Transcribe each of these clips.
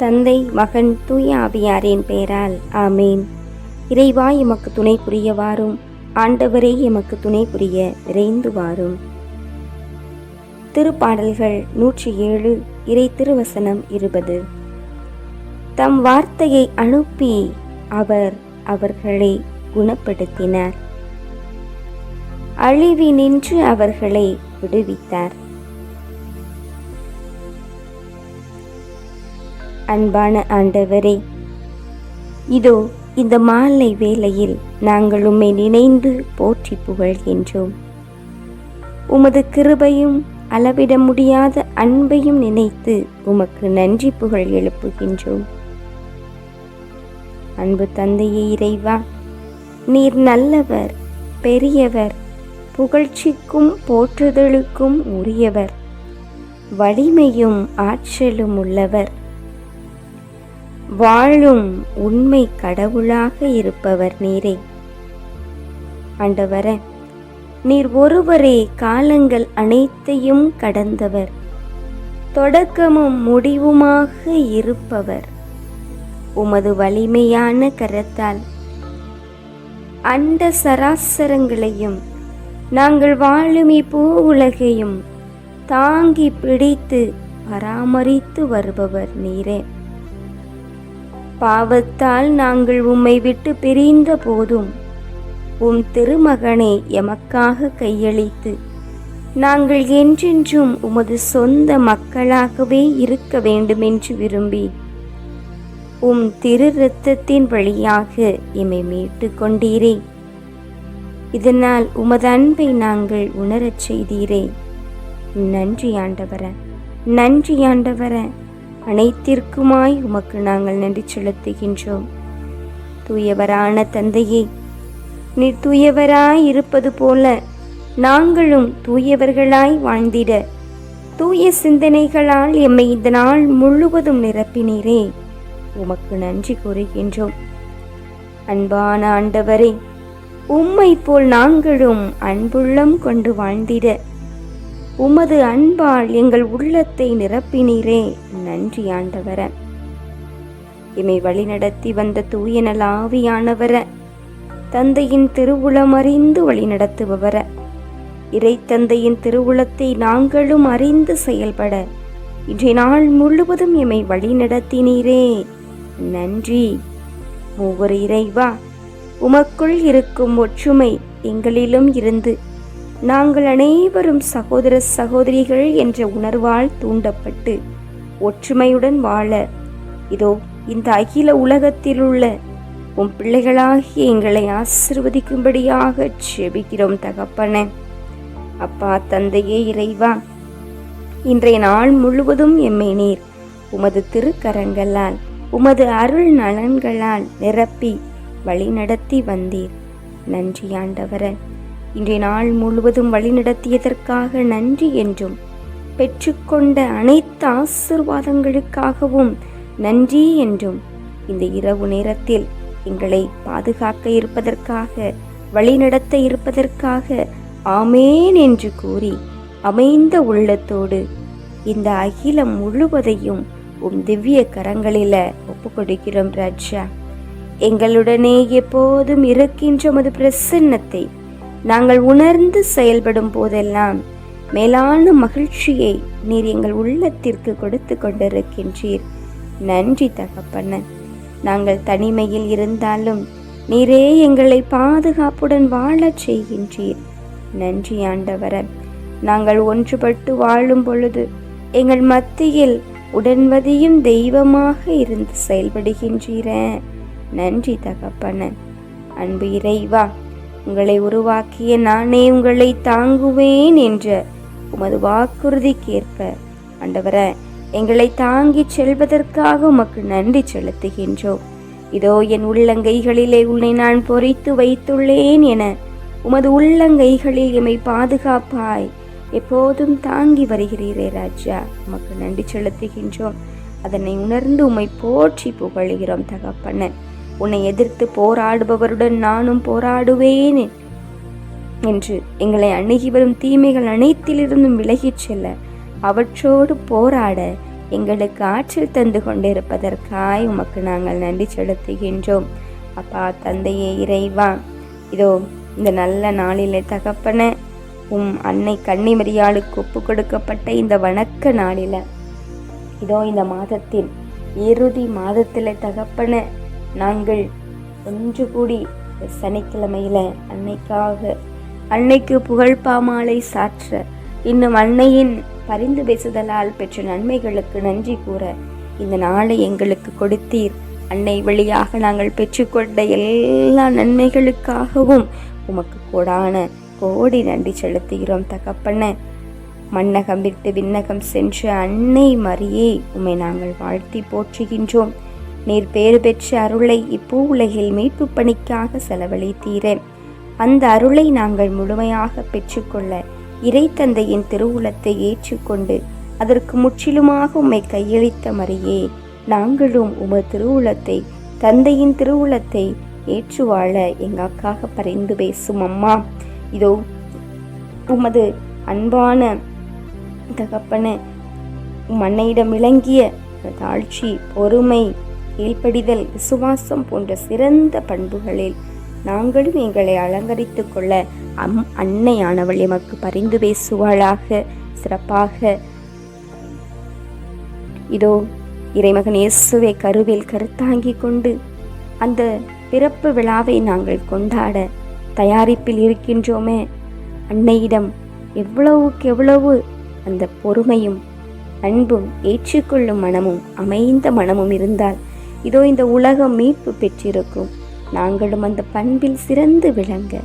தந்தை மகன் தூய ஆவியாரின் பெயரால். ஆமேன். இறைவா எமக்கு துணை புரியவாறும் ஆண்டவரே எமக்கு துணை புரிய விரைந்து வாரும் திருப்பாடல்கள் நூற்றி ஏழு இறை திருவசனம் இருபது. தம் வார்த்தையை அனுப்பி அவர் அவர்களை குணப்படுத்தினார். அழிவினின்று அவர்களை விடுவித்தார். அன்பான ஆண்டவரே இதோ இந்த மாலை வேளையில் நாங்கள் உம்மை நினைந்து போற்றி புகழ்கின்றோம். உமது கிருபையும் அளவிட முடியாத அன்பையும் நினைத்து உமக்கு நன்றி புகழ் எழுப்புகின்றோம். அன்பு தந்தையே இறைவா நீர் நல்லவர் பெரியவர் புகழ்ச்சிக்கும் போற்றுதலுக்கும் உரியவர் வலிமையும் ஆற்றலும் உள்ளவர். வாழும் உண்மை கடவுளாக இருப்பவர் நீரே. ஆண்டவர நீர் ஒருவரே காலங்கள் அனைத்தையும் கடந்தவர். தொடக்கமும் முடிவுமாக இருப்பவர். உமது வலிமையான கரத்தால் அண்ட சராசரங்களையும் நாங்கள் வாழும் பூ உலகையும் தாங்கி பிடித்து பராமரித்து வருபவர் நீரே. பாவத்தால் நாங்கள் உம்மை விட்டு பிரிந்த போதும். உம் திருமகனை எமக்காக கையளித்து நாங்கள் என்றென்றும் உமது சொந்த மக்களாகவே இருக்க வேண்டுமென்று விரும்பி உம் திரு இரத்தத்தின் வழியாக எம்மை மீட்டு கொண்டீரே. இதனால் உமது அன்பை நாங்கள் உணரச் செய்தீரே. நன்றி ஆண்டவர நன்றி ஆண்டவர. அனைத்திற்குமாய் உமக்கு நாங்கள் நன்றி செலுத்துகின்றோம். தூயவரான தந்தையே நீ தூயவராய் இருப்பது போல நாங்களும் தூயவர்களாய் வாழ்ந்திட தூய சிந்தனைகளால் எம்மை இந்த நாள் முழுவதும் நிரப்பினீரே உமக்கு நன்றி கூறுகின்றோம். அன்பான ஆண்டவரே உம்மை போல் நாங்களும் அன்புள்ளம் கொண்டு வாழ்ந்திட உமது அன்பால் எங்கள் உள்ளத்தை நிரப்பினீரே. நன்றி ஆண்டவர. இமை வழிநடத்தி வந்த தூயனல் ஆவியானவர தந்தையின் திருவுளம் அறிந்து வழிநடத்துபவர இறை தந்தையின் திருவுளத்தை நாங்களும் அறிந்து செயல்பட இன்றைய நாள் முழுவதும் எம்மை வழிநடத்தினீரே. நன்றி. ஒவ்வொரு இறைவா உமக்குள் இருக்கும் ஒற்றுமை எங்களிலும் இருந்து நாங்கள் அனைவரும் சகோதர சகோதரிகள் என்ற உணர்வால் தூண்டப்பட்டு ஒற்றுமையுடன் வாழ. இதோ இந்த அகில உலகத்தில் உள்ள உன் பிள்ளைகளாகிய எங்களை ஆசிர்வதிக்கும்படியாக செபிக்கிறோம் தகப்பன. அப்பா தந்தையே இறைவா இன்றைய நாள் முழுவதும் எம்மை நீர் உமது திருக்கரங்களால் உமது அருள் நலன்களால் நிரப்பி வழிநடத்தி வந்தீர். நன்றி ஆண்டவரன் இன்றைய நாள் முழுவதும் வழிநடத்தியதற்காக நன்றி என்றும் பெற்றுக்கொண்ட அனைத்து ஆசிர்வாதங்களுக்காகவும் நன்றி என்றும் இந்த இரவு நேரத்தில் எங்களை பாதுகாக்க இருப்பதற்காக வழிநடத்த இருப்பதற்காக ஆமேன் என்று கூறி அமைந்த உள்ளத்தோடு இந்த அகிலம் முழுவதையும் உம் திவ்ய கரங்களில ஒப்பு கொடுக்கிறோம் ராஜா. எங்களுடனே எப்போதும் இருக்கின்ற மது பிரசன்னத்தை நாங்கள் உணர்ந்து செயல்படும் போதெல்லாம் மேலான மகிழ்ச்சியை நீர் எங்கள் உள்ளத்திற்கு கொடுத்து கொண்டிருக்கின்றீர். நன்றி தகப்பன நாங்கள் தனிமையில் இருந்தாலும் நீரே எங்களை பாதுகாப்புடன் வாழச் செய்கின்றீர். நன்றி ஆண்டவர. நாங்கள் ஒன்றுபட்டு வாழும் பொழுது எங்கள் மத்தியில் உடன்வதியும் தெய்வமாக இருந்து செயல்படுகின்றீர. நன்றி தகப்பன அன்பு இறைவா உங்களை உருவாக்கிய நானே உங்களை தாங்குவேன் என்ற உமது வாக்குறுதிக்கேற்ப ஆண்டவர எங்களை தாங்கிச் செல்வதற்காக உமக்கு நன்றி செலுத்துகின்றோம். இதோ என் உள்ளங்கைகளிலே உன்னை நான் பொறித்து வைத்துள்ளேன் என உமது உள்ளங்கைகளில் எம்மை பாதுகாப்பாய் எப்போதும் தாங்கி வருகிறீரே ராஜா. உமக்கு நன்றி செலுத்துகின்றோம். அதனை உணர்ந்து உம்மை போற்றி புகழ்கிறோம் தகப்பன. உன்னை எதிர்த்து போராடுபவருடன் நானும் போராடுவேன் என்று எங்களை அணுகி வரும் தீமைகள் அனைத்திலிருந்தும் விலகிச் செல்ல அவற்றோடு போராட எங்களுக்கு ஆற்றல் தந்து கொண்டிருப்பதற்காய் உமக்கு நாங்கள் நன்றி செலுத்துகின்றோம். அப்பா தந்தையே இறைவா இதோ இந்த நல்ல நாளிலே தகப்பன உம் அன்னை கன்னிமரியாளுக்கு ஒப்பு கொடுக்கப்பட்ட இந்த வணக்க நாளில இதோ இந்த மாதத்தின் இறுதி மாதத்தில் தகப்பன நாங்கள் ஒன்று கூடி சனிக்கிழமையில் சனிக்கிழமையில அன்னைக்காக அன்னைக்கு புகழ் பாமாலை சாற்ற இன்னும் அன்னையின் பரிந்து பேசுதலால் பெற்ற நன்மைகளுக்கு நன்றி கூற இந்த நாளை எங்களுக்கு கொடுத்தீர். அன்னை வழியாக நாங்கள் பெற்றுக்கொண்ட எல்லா நன்மைகளுக்காகவும் உமக்கு கூடான கோடி நன்றி செலுத்துகிறோம் தகப்பன. மன்னகம் விட்டு விண்ணகம் சென்ற அன்னை மரியே உம்மை நாங்கள் வாழ்த்தி போற்றுகின்றோம். நீர் பேறு பெற்ற அருளை இப்பூ உலகில் மீட்பு பணிக்காக செலவழித்தீரேன். அந்த அருளை நாங்கள் முழுமையாக பெற்றுக்கொள்ள இறை தந்தையின் திருவுளத்தை ஏற்றுக்கொண்டு அதற்கு முற்றிலுமாக உம்மை கையளித்த மறியே நாங்களும் உமது திருவுளத்தை தந்தையின் திருவுளத்தை ஏற்று வாழ எங்களுக்காக பரிந்து பேசும் அம்மா. இதோ உமது அன்பான தகப்பன மன்னையிடம் விளங்கிய தாழ்ச்சி பொறுமை கீழ்ப்படிதல் விசுவாசம் போன்ற சிறந்த பண்புகளில் நாங்களும் எங்களை அலங்கரித்து கொள்ள அம் அன்னையானவள் எமக்கு பரிந்து பேசுவாளாக சிறப்பாக. இதோ இறைமகன் இயேசுவை கருவில் கருத்தாங்கிக் கொண்டு அந்த பிறப்பு விழாவை நாங்கள் கொண்டாட தயாரிப்பில் இருக்கின்றோமே. அன்னையிடம் எவ்வளவுக்கு எவ்வளவு அந்த பொறுமையும் அன்பும் ஏற்றுக்கொள்ளும் மனமும் அமைந்த மனமும் இருந்தால் இதோ இந்த உலகம் மீட்பு பெற்றிருக்கும். நாங்களும் அந்த பண்பில் சிறந்து விளங்க.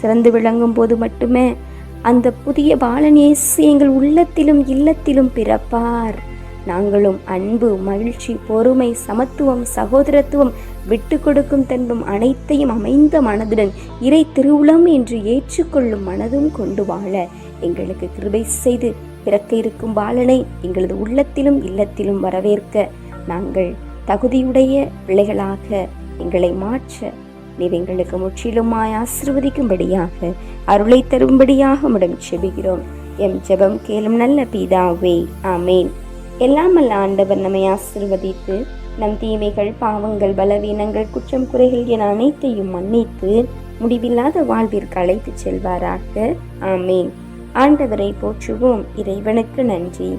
சிறந்து விளங்கும் போது மட்டுமே அந்த புதிய பாலன் இயேசு எங்கள் உள்ளத்திலும் இல்லத்திலும் பிறப்பார். நாங்களும் அன்பு மகிழ்ச்சி பொறுமை சமத்துவம் சகோதரத்துவம் விட்டு கொடுக்கும் தன்பும் அனைத்தையும் அமைந்த மனதுடன் இறை திருவுளம் என்று ஏற்றுக்கொள்ளும் மனதும் கொண்டு வாழ. எங்களுக்கு கிருபை செய்து பிறக்க இருக்கும் பாலனை எங்களது உள்ளத்திலும் இல்லத்திலும் வரவேற்க. நாங்கள் தகுதியுடைய பிள்ளைகளாக எங்களை மாற்ற நீர் எங்களுக்கு முற்றிலுமாய் ஆசிர்வதிக்கும்படியாக அருளை தரும்படியாக உம்மிடம் செபிக்கிறோம். எம் ஜெபம் கேளும் நல்ல பீதாவே ஆமேன். எல்லாம் அல்ல ஆண்டவர் நம்மை ஆசிர்வதித்து நம் தீமைகள் பாவங்கள் பலவீனங்கள் குற்றம் குறைகள் என அனைத்தையும் மன்னித்து முடிவில்லாத வாழ்விற்கு அழைத்துச் செல்வாராக. ஆமேன். ஆண்டவரை போற்றுவோம். இறைவனுக்கு நன்றி.